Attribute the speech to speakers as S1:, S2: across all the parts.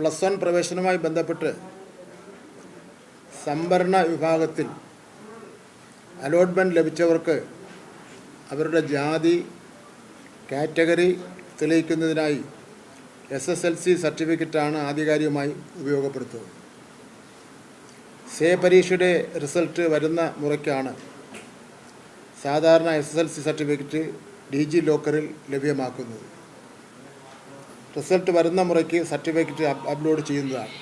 S1: Plus one പ്രവേശനവുമായി ബന്ധപ്പെട്ട് സംവരണ വിഭാഗത്തിൽ അലോട്ട്മെന്റ് ലഭിച്ചവർക്ക് അവരുടെ ജാതി കാറ്റഗറി തെളിയിക്കുന്നതിനായി എസ് എസ് എൽ സി സർട്ടിഫിക്കറ്റാണ് ആധികാരികമായി ഉപയോഗപ്പെടുത്തുന്നത്. സേ പരീക്ഷയുടെ റിസൾട്ട് വരുന്ന മുറയ്ക്കാണ് സാധാരണ S S L C certificate D G ലോക്കറിൽ ലഭ്യമാക്കുന്നത്. റിസൾട്ട് വരുന്ന മുറയ്ക്ക് സർട്ടിഫിക്കറ്റ് അപ്ലോഡ് ചെയ്യുന്നതാണ്.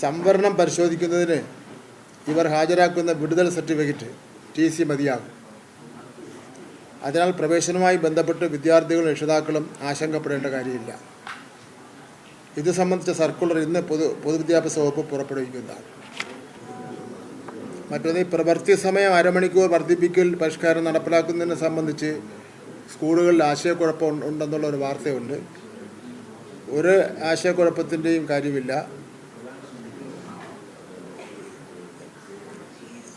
S1: സംവരണം പരിശോധിക്കുന്നതിന് ഇവർ ഹാജരാക്കുന്ന വിടുതൽ സർട്ടിഫിക്കറ്റ് ടി സി മതിയാകും. അതിനാൽ പ്രവേശനവുമായി ബന്ധപ്പെട്ട് വിദ്യാർത്ഥികളും രക്ഷിതാക്കളും ആശങ്കപ്പെടേണ്ട കാര്യമില്ല. ഇത് സംബന്ധിച്ച സർക്കുലർ ഇന്ന് പൊതു പൊതുവിദ്യാഭ്യാസ വകുപ്പ് പുറപ്പെടുവിക്കുന്നതാണ്. മറ്റൊന്ന് ഈ പ്രവൃത്തി സമയം അരമണിക്കൂർ വർദ്ധിപ്പിക്കൽ പരിഷ്കാരം നടപ്പിലാക്കുന്നതിനെ സംബന്ധിച്ച് സ്കൂളുകളിൽ ആശയക്കുഴപ്പം ഉണ്ടെന്നുള്ള ഒരു വാർത്തയുണ്ട്. ഒരു ആശയക്കുഴപ്പത്തിന്റെയും കാര്യമില്ല.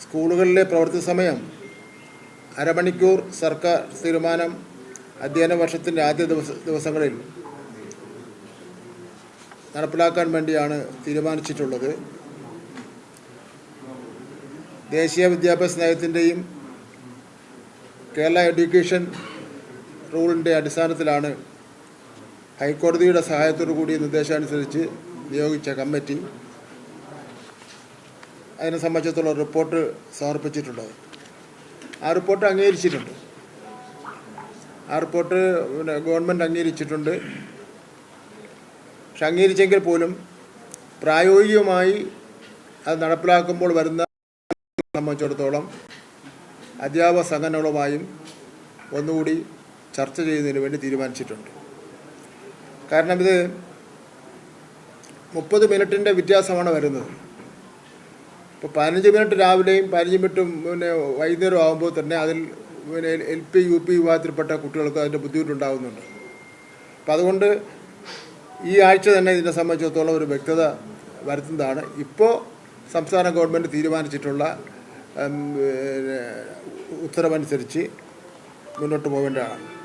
S1: സ്കൂളുകളിലെ പ്രവൃത്തി സമയം അരമണിക്കൂർ സർക്കാർ തീരുമാനം അധ്യയന വർഷത്തിന്റെ ആദ്യ ദിവസ ദിവസങ്ങളിൽ നടപ്പിലാക്കാൻ വേണ്ടിയാണ് തീരുമാനിച്ചിട്ടുള്ളത്. ദേശീയ വിദ്യാഭ്യാസ നയത്തിന്റെയും കേരള എഡ്യൂക്കേഷൻ റൂളിന്റെ അടിസ്ഥാനത്തിലാണ് ഹൈക്കോടതിയുടെ സഹായത്തോടു കൂടി നിർദ്ദേശമനുസരിച്ച് നിയോഗിച്ച കമ്മിറ്റി അതിനെ സംബന്ധിച്ചിടത്തോളം റിപ്പോർട്ട് സമർപ്പിച്ചിട്ടുള്ളത് ആ റിപ്പോർട്ട് അംഗീകരിച്ചിട്ടുണ്ട്. ആ റിപ്പോർട്ട് പിന്നെ ഗവൺമെന്റ് അംഗീകരിച്ചിട്ടുണ്ട്. പക്ഷെ അംഗീകരിച്ചെങ്കിൽ പോലും പ്രായോഗികമായി അത് നടപ്പിലാക്കുമ്പോൾ വരുന്ന സംബന്ധിച്ചിടത്തോളം അധ്യാപക സംഘടനകളുമായും ഒന്നുകൂടി ചർച്ച ചെയ്യുന്നതിന് വേണ്ടി തീരുമാനിച്ചിട്ടുണ്ട്. കാരണം ഇത് മുപ്പത് മിനിറ്റിന്റെ വ്യത്യാസമാണ് വരുന്നത്. ഇപ്പോൾ പതിനഞ്ച് മിനിറ്റ് രാവിലെയും പതിനഞ്ച് മിനിറ്റും പിന്നെ വൈകുന്നേരം ആകുമ്പോൾ തന്നെ അതിൽ പിന്നെ എൽ പി യു പി വിഭാഗത്തിൽപ്പെട്ട കുട്ടികൾക്ക് അതിന്റെ ബുദ്ധിമുട്ടുണ്ടാകുന്നുണ്ട്. അപ്പം അതുകൊണ്ട് ഈ ആഴ്ച തന്നെ ഇതിനെ സംബന്ധിച്ചിടത്തോളം ഒരു വ്യക്തത വരുത്തുന്നതാണ്. ഇപ്പോൾ സംസ്ഥാന ഗവൺമെന്റ് തീരുമാനിച്ചിട്ടുള്ള ഉത്തരവനുസരിച്ച് മുന്നോട്ട് പോകേണ്ടതാണ്